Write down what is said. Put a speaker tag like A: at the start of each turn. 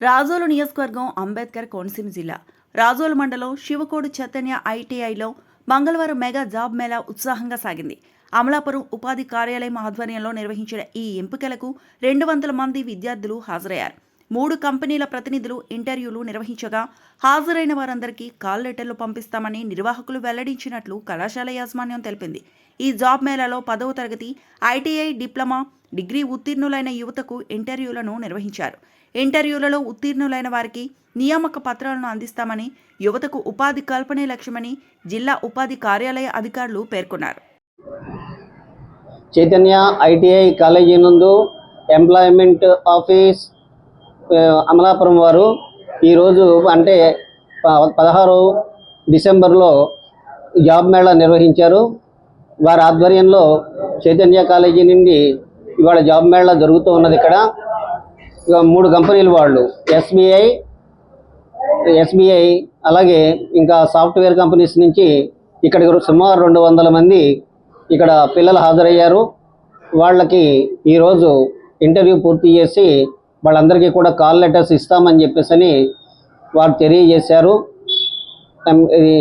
A: రాజోలు నియోజకవర్గం అంబేద్కర్ కోనసీమ జిల్లా. రాజోలు మండలం శివకోడు చైతన్య ఐటీఐలో మంగళవారం మెగా జాబ్ మేళా ఉత్సాహంగా సాగింది. అమలాపురం ఉపాధి కార్యాలయం ఆధ్వర్యంలో నిర్వహించిన ఈ ఎంపికలకు రెండు వందల మంది విద్యార్థులు హాజరయ్యారు. మూడు కంపెనీల ప్రతినిధులు ఇంటర్వ్యూలు నిర్వహించగా హాజరైన వారందరికీ కాల్ లెటర్లు పంపిస్తామని నిర్వాహకులు వెల్లడించినట్లు కళాశాల యాజమాన్యం తెలిపింది. ఈ జాబ్ మేళాలో పదవ తరగతి ఐటీఐ డిప్లొమా డిగ్రీ ఉత్తీర్ణులైన యువతకు ఇంటర్వ్యూలను నిర్వహించారు. ఇంటర్వ్యూలలో ఉత్తీర్ణులైన వారికి నియామక పత్రాలను అందిస్తామని యువతకు ఉపాధి కల్పనే లక్ష్యమని జిల్లా ఉపాధి కార్యాలయ అధికారులు పేర్కొన్నారు.
B: చైతన్య ఐటీఐ కాలేజీ నందు ఎంప్లాయ్మెంట్ ఆఫీస్ అమలాపురం వారు ఈరోజు అంటే పదహారు డిసెంబర్లో జాబ్ మేళా నిర్వహించారు. వారి ఆధ్వర్యంలో చైతన్య కాలేజీ నుండి ఇవాళ జాబ్ మేళా జరుగుతూ ఉన్నది ఇక్కడ. ఇక మూడు కంపెనీలు వాళ్ళు. ఎస్బీఐ ఎస్బీఐ అలాగే ఇంకా సాఫ్ట్వేర్ కంపెనీస్ నుంచి ఇక్కడికి సుమారు రెండు వందల మంది ఇక్కడ పిల్లలు హాజరయ్యారు. వాళ్ళకి ఈరోజు ఇంటర్వ్యూ పూర్తి చేసి వాళ్ళందరికీ కూడా కాల్ లెటర్స్ ఇస్తామని చెప్పేసి అని వారు తెలియజేశారు. ఇది